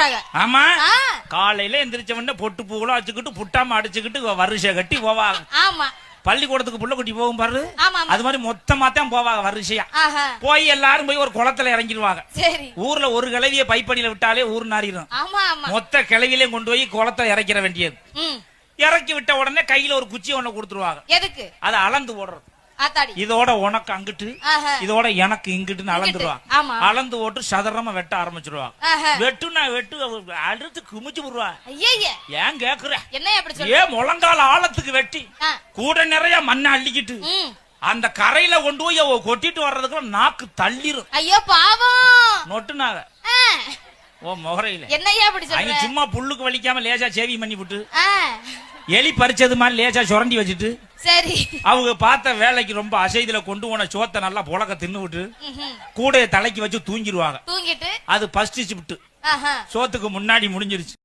சொல்றாங்க. ஆமா. காலையில எந்திரிச்ச உடனே பொட்டு பூவெல்லாம் வச்சுக்கிட்டு புட்டாம அடிச்சுக்கிட்டு வருஷ கட்டி போவாங்க ஆமா. பள்ளிக்கூடத்துக்கு புள்ள குட்டி போகும் பாரு. அது மாதிரி மொத்தமா தான் போவாங்க வரிசையா. போய் எல்லாரும் போய் ஒரு குளத்துல இறங்கிடுவாங்க ஊர்ல ஒரு கிளவிய பைப்படியில விட்டாலே ஊர் நாரிடும் மொத்த கிளவிலையும் கொண்டு போய் குளத்துல இறக்கிற வேண்டியது. இறக்கி விட்ட உடனே கையில ஒரு குச்சி ஒண்ணு கொடுத்துருவாங்க. எதுக்கு? அதை அளந்து போடுறது. இதோட உனக்கு அங்கிட்டு இதோட எனக்கு இங்கிட்டுன்னு அளந்துருவாங்க ஆமா. அளந்து போட்டு சதுரமா வெட்ட ஆரம்பிச்சிருவாங்க ஆஹா. வெட்டுனா வெட்டு அடுத்து குமிச்சு விடுவா. ஏன் கேக்குற? ஏன் முழங்கால ஆழத்துக்கு வெட்டி கூட நிறைய மண்ணை அள்ளிக்கிட்டு அந்த கரையில கொண்டு போய் கொட்டிட்டு வர்றதுக்குள்ள நாக்கு தள்ளிரும். ஐயோ பாவம். நொட்டுனாக ஆ, ஓ முகரையில. என்னய்யா அப்படி சும்மா புல்லுக்கு வலிக்காம லேசா சேவி பண்ணி விட்டு. எலி பறிச்சது மாதிரி லேசா சுரண்டி வச்சுட்டு சரி. அவங்க பார்த்த வேலைக்கு ரொம்ப அசைதுல கொண்டு போன சோத்தை நல்லா புழக்க தின்னு விட்டு ம்ஹும். கூடைய தலைக்கு வச்சு தூங்கிடுவாங்க. தூங்கிட்டு? அது விட்டு ஆஹா. சோத்துக்கு முன்னாடி முடிஞ்சிருச்சு.